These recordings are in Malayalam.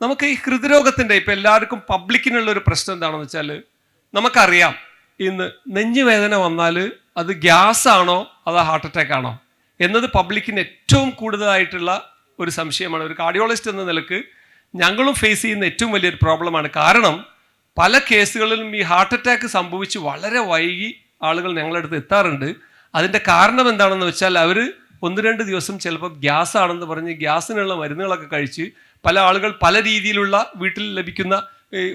നമുക്ക് ഈ ഹൃദ്രോഗത്തിന്റെ ഇപ്പം എല്ലാവർക്കും പബ്ലിക്കിനുള്ള ഒരു പ്രശ്നം എന്താണെന്ന് വെച്ചാൽ നമുക്കറിയാം ഇന്ന് നെഞ്ചുവേദന വന്നാൽ അത് ഗ്യാസ് ആണോ അതോ ഹാർട്ട് അറ്റാക്ക് ആണോ എന്നത് പബ്ലിക്കിന് ഏറ്റവും കൂടുതലായിട്ടുള്ള ഒരു സംശയമാണ്. ഒരു കാർഡിയോളജിസ്റ്റ് എന്ന നിലയ്ക്ക് ഞങ്ങളും ഫേസ് ചെയ്യുന്ന ഏറ്റവും വലിയൊരു പ്രോബ്ലമാണ്. കാരണം പല കേസുകളിലും ഈ ഹാർട്ട് അറ്റാക്ക് സംഭവിച്ച് വളരെ വൈകി ആളുകൾ ഞങ്ങളുടെ അടുത്ത് എത്താറുണ്ട്. അതിന്റെ കാരണം എന്താണെന്ന് വെച്ചാൽ അവർ ഒന്ന് രണ്ട് ദിവസം ചിലപ്പോൾ ഗ്യാസ് ആണെന്ന് പറഞ്ഞ് ഗ്യാസിനുള്ള മരുന്നുകളൊക്കെ കഴിച്ച് പല ആളുകൾ പല രീതിയിലുള്ള വീട്ടിൽ ലഭിക്കുന്ന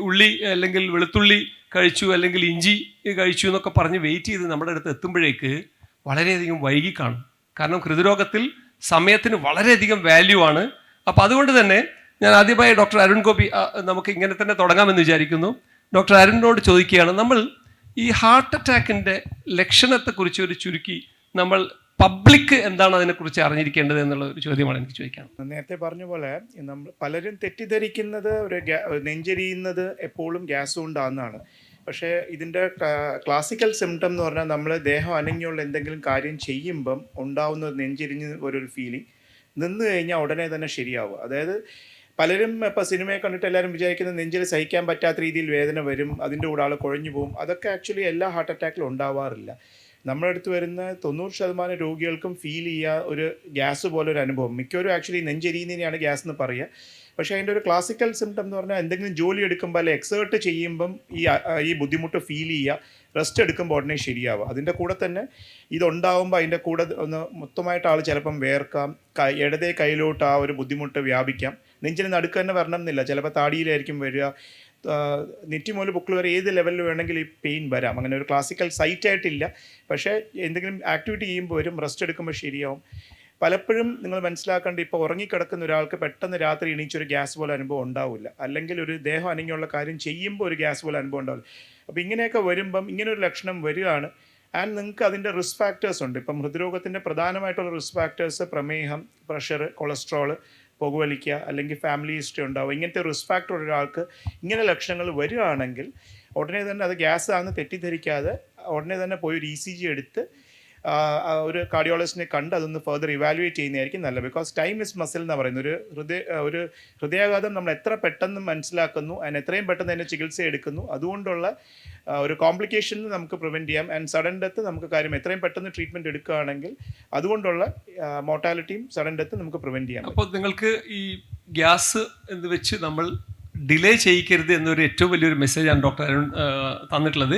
ഉള്ളി അല്ലെങ്കിൽ വെളുത്തുള്ളി കഴിച്ചു അല്ലെങ്കിൽ ഇഞ്ചി കഴിച്ചു എന്നൊക്കെ പറഞ്ഞ് വെയിറ്റ് ചെയ്ത് നമ്മുടെ അടുത്ത് എത്തുമ്പോഴേക്ക് വളരെയധികം വൈകി കാണും കാരണം ഹൃദ്രോഗത്തിൽ സമയത്തിന് വളരെയധികം വാല്യൂ ആണ്. അപ്പോൾ അതുകൊണ്ട് തന്നെ ഞാൻ ആദ്യമായി ഡോക്ടർ അരുൺ ഗോപി നമുക്ക് ഇങ്ങനെ തന്നെ തുടങ്ങാമെന്ന് വിചാരിക്കുന്നു. ഡോക്ടർ അരുണിനോട് ചോദിക്കുകയാണ് നമ്മൾ ഈ ഹാർട്ട് അറ്റാക്കിന്റെ ലക്ഷണത്തെക്കുറിച്ച് ഒരു ചുരുക്കി നമ്മൾ പബ്ലിക് എന്താണ് അതിനെക്കുറിച്ച് അറിഞ്ഞിരിക്കേണ്ടത് എന്നുള്ള ഒരു ചോദ്യമാണ് എനിക്ക് ചോദിക്കാൻ നേരത്തെ പറഞ്ഞ പോലെ നമ്മൾ പലരും തെറ്റിദ്ധരിക്കുന്നത് ഒരു നെഞ്ചെരിയുന്നത് എപ്പോഴും ഗ്യാസ് കൊണ്ടാണെന്നാണ് പക്ഷേ ഇതിന്റെ ക്ലാസിക്കൽ സിംറ്റം എന്ന് പറഞ്ഞാൽ നമ്മൾ ദേഹം അനങ്ങിയുള്ള എന്തെങ്കിലും കാര്യം ചെയ്യുമ്പം ഉണ്ടാവുന്ന നെഞ്ചെരിഞ്ഞ് ഒരു ഫീലിംഗ് നിന്ന് കഴിഞ്ഞാൽ ഉടനെ തന്നെ ശരിയാവുക. അതായത് പലരും ഇപ്പോൾ സിനിമയെ കണ്ടിട്ട് എല്ലാവരും വിചാരിക്കുന്നത് നെഞ്ചിൽ സഹിക്കാൻ പറ്റാത്ത രീതിയിൽ വേദന വരും അതിന്റെ കൂടെ ആൾ കുഴഞ്ഞു പോകും. അതൊക്കെ ആക്ച്വലി എല്ലാ ഹാർട്ട് അറ്റാക്കിലും ഉണ്ടാവാറില്ല. നമ്മുടെ അടുത്ത് വരുന്ന തൊണ്ണൂറ് ശതമാനം രോഗികൾക്കും ഫീൽ ചെയ്യുക ഒരു ഗ്യാസ് പോലെ ഒരു അനുഭവം. മിക്കവരും ആക്ച്വലി നെഞ്ചെരിയുന്നതിനെയാണ് ഗ്യാസ് എന്ന് പറയുക പക്ഷേ അതിന്റെ ഒരു ക്ലാസിക്കൽ സിംറ്റം എന്ന് പറഞ്ഞാൽ എന്തെങ്കിലും ജോലി എടുക്കുമ്പോൾ അല്ലെങ്കിൽ എക്സേർട്ട് ചെയ്യുമ്പം ഈ ഈ ബുദ്ധിമുട്ട് ഫീൽ ചെയ്യുക റെസ്റ്റ് എടുക്കുമ്പോൾ ഉടനെ ശരിയാവുക അതിന്റെ കൂടെ തന്നെ ഇതുണ്ടാവുമ്പോൾ അതിന്റെ കൂടെ ഒന്ന് മൊത്തമായിട്ട് ആൾ ചിലപ്പം വേർക്കാം ഇടതേ കയ്യിലോട്ട് ആ ഒരു ബുദ്ധിമുട്ട് വ്യാപിക്കാം. നെഞ്ചിന് നടുക്ക് തന്നെ വരണം എന്നില്ല ചിലപ്പോൾ താടിയിലായിരിക്കും വരിക നെറ്റി മുതൽ ബുക്കിൽ വരെ ഏത് ലെവലിൽ വേണമെങ്കിൽ ഈ പെയിൻ വരാം. അങ്ങനെ ഒരു ക്ലാസിക്കൽ സൈറ്റ് ആയിട്ടില്ല. പക്ഷേ എന്തെങ്കിലും ആക്ടിവിറ്റി ചെയ്യുമ്പോൾ വരും റെസ്റ്റ് എടുക്കുമ്പോൾ ശരിയാവും. പലപ്പോഴും നിങ്ങൾ മനസ്സിലാക്കേണ്ട ഇപ്പോൾ ഉറങ്ങിക്കിടക്കുന്ന ഒരാൾക്ക് പെട്ടെന്ന് രാത്രി എണീച്ചൊരു ഗ്യാസ് പോലെ അനുഭവം ഉണ്ടാവില്ല. അല്ലെങ്കിൽ ഒരു ദേഹം അനങ്ങിയുള്ള കാര്യം ചെയ്യുമ്പോൾ ഒരു ഗ്യാസ് പോലെ അനുഭവം ഉണ്ടാവില്ല. അപ്പോൾ ഇങ്ങനെയൊക്കെ വരുമ്പം ഇങ്ങനൊരു ലക്ഷണം വരികയാണ്. ആൻഡ് നിങ്ങൾക്ക് അതിന്റെ റിസ്ക് ഫാക്ടേഴ്സ് ഉണ്ട്. ഇപ്പം ഹൃദ്രോഗത്തിന്റെ പ്രധാനമായിട്ടുള്ള റിസ്ക് ഫാക്ടേഴ്സ് പ്രമേഹം പ്രഷർ കൊളസ്ട്രോൾ പുകവലിക്കുക അല്ലെങ്കിൽ ഫാമിലി ഹിസ്റ്ററി ഉണ്ടാവുക ഇങ്ങനത്തെ റിസ്ക് ഫാക്ടർ ഒരാൾക്ക് ഇങ്ങനെ ലക്ഷണങ്ങൾ വരികയാണെങ്കിൽ ഉടനെ തന്നെ അത് ഗ്യാസ് ആണെന്ന് തെറ്റിദ്ധരിക്കാതെ ഉടനെ തന്നെ പോയി ഒരു ഇ സി ജി എടുത്ത് ഒരു കാർഡിയോളജിസ്റ്റിനെ കണ്ട് അതൊന്ന് ഫർദർ ഇവാലുവേറ്റ് ചെയ്യുന്നതായിരിക്കും നല്ലത്. ബിക്കോസ് ടൈം ഇസ് മസിൽ എന്ന് പറയുന്ന ഒരു ഹൃദയ ഒരു ഹൃദയാഘാതം നമ്മൾ എത്ര പെട്ടെന്ന് മനസ്സിലാക്കുന്നു അതിന് എത്രയും പെട്ടെന്ന് അതിന്റെ ചികിത്സ എടുക്കുന്നു. അതുകൊണ്ടുള്ള ഒരു കോംപ്ലിക്കേഷൻ നമുക്ക് പ്രിവെന്റ് ചെയ്യാം. ആൻഡ് സഡൻ ഡെത്ത് നമുക്ക് കാര്യം എത്രയും പെട്ടെന്ന് ട്രീറ്റ്മെന്റ് എടുക്കുകയാണെങ്കിൽ അതുകൊണ്ടുള്ള മോർട്ടാലിറ്റിയും സഡൻ ഡെത്ത് നമുക്ക് പ്രിവെന്റ് ചെയ്യാം അപ്പോൾ നിങ്ങൾക്ക് ഈ ഗ്യാസ് എന്ന് വെച്ച് നമ്മൾ ഡിലേ ചെയ്യിക്കരുത് എന്നൊരു ഏറ്റവും വലിയൊരു മെസ്സേജാണ് ഡോക്ടർ അരുൺ തന്നിട്ടുള്ളത്.